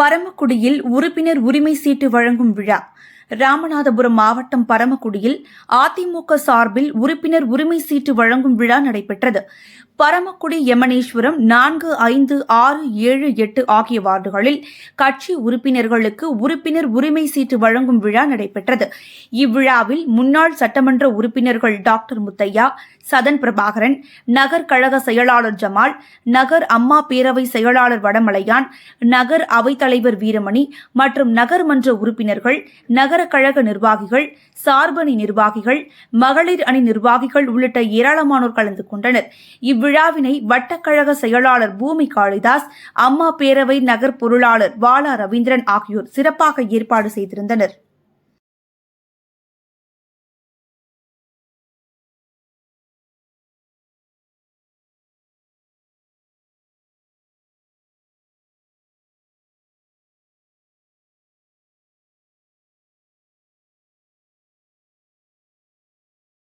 பரமக்குடியில் உறுப்பினர் உரிமை சீட்டு வழங்கும் விழா. ராமநாதபுரம் மாவட்டம் பரமக்குடியில் அதிமுக சார்பில் உறுப்பினர் உரிமை சீட்டு வழங்கும் விழா நடைபெற்றது. பரமக்குடி யமனேஸ்வரம் நான்கு ஐந்து ஆறு ஏழு எட்டு ஆகிய வார்டுகளில் கட்சி உறுப்பினர்களுக்கு உறுப்பினர் உரிமை சீட்டு வழங்கும் விழா நடைபெற்றது. இவ்விழாவில் முன்னாள் சட்டமன்ற உறுப்பினர்கள் டாக்டர் முத்தையா சதன் பிரபாகரன் நகர் கழக செயலாளர் ஜமால் நகர் அம்மா பேரவை செயலாளர் வடமலையான் நகர் அவைத்தலைவர் வீரமணி மற்றும் நகர்மன்ற உறுப்பினர்கள் நகர கழக நிர்வாகிகள் சார்பணி நிர்வாகிகள் மகளிர் அணி நிர்வாகிகள் உள்ளிட்ட ஏராளமானோர் கலந்து கொண்டனர். இவ்விழாவினை வட்டக்கழக செயலாளர் பூமி காளிதாஸ் அம்மா பேரவை நகர் பொருளாளர் வாலா ரவீந்திரன் ஆகியோர் சிறப்பாக ஏற்பாடு செய்திருந்தனர்.